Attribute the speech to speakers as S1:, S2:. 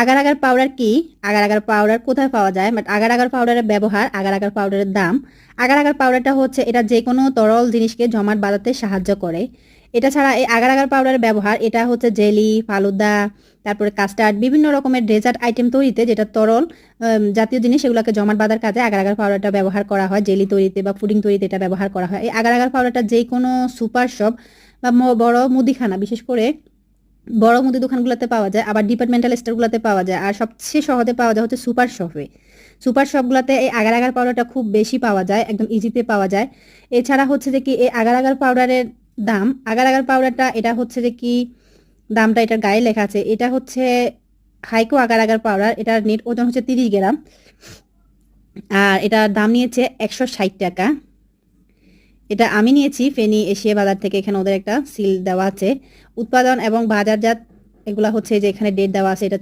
S1: Agar agar powder কি? Agar agar powder কোথায় পাওয়া যায়? বাট আগার আগার পাউডারের ব্যবহার আগার আগার পাউডারের দাম আগার আগার পাউডারটা হচ্ছে এটা যে কোনো তরল জিনিসকে জমাট বাঁধাতে সাহায্য করে। এটা ছাড়া এই আগার আগার পাউডারের ব্যবহার, এটা হচ্ছে জেলি, ফালুদা, তারপরে কাস্টার্ড বিভিন্ন রকমের ডেজার্ট আইটেম তৈরিতে যেটা তরল জাতীয় জিনিস, সেগুলোকে জমাট বাঁধার কাজে আগার আগার পাউডারটা ব্যবহার করা হয়। জেলি তৈরিতে বা পুডিং তৈরিতে এটা ব্যবহার করা হয়। এই আগার আগার পাউডারটা যে কোনো সুপার শপ বা বড় মুদিখানা, বিশেষ করে বড় মুদি দোকানগুলোতে পাওয়া যায়, আবার ডিপার্টমেন্টাল স্টোরগুলোতে পাওয়া যায়, আর সবচেয়ে সহজে পাওয়া যায় হচ্ছে সুপার শপে সুপার শপগুলোতে এই আগার আগার পাউডারটা খুব বেশি পাওয়া যায়, একদম ইজিতে পাওয়া যায়। এছাড়া হচ্ছে যে কি, এই আগার আগার পাউডারের দাম আগার আগার পাউডারটা এটা হচ্ছে যে কি, দামটা এটার গায়ে লেখা আছে, এটা হচ্ছে হাইকো আগার আগার পাউডার এটার নেট ওজন হচ্ছে তিরিশ গ্রাম, আর এটার দাম নিয়েছে একশো ষাট টাকা। এটা আমি নিয়েছি, ফেনি এশিয়া বাজার থেকে এখানে ওদের একটা সিল দেওয়া আছে। উৎপাদন এবং বাজারজাত এগুলা হচ্ছে যে এখানে ডেট দেওয়া আছে, এটা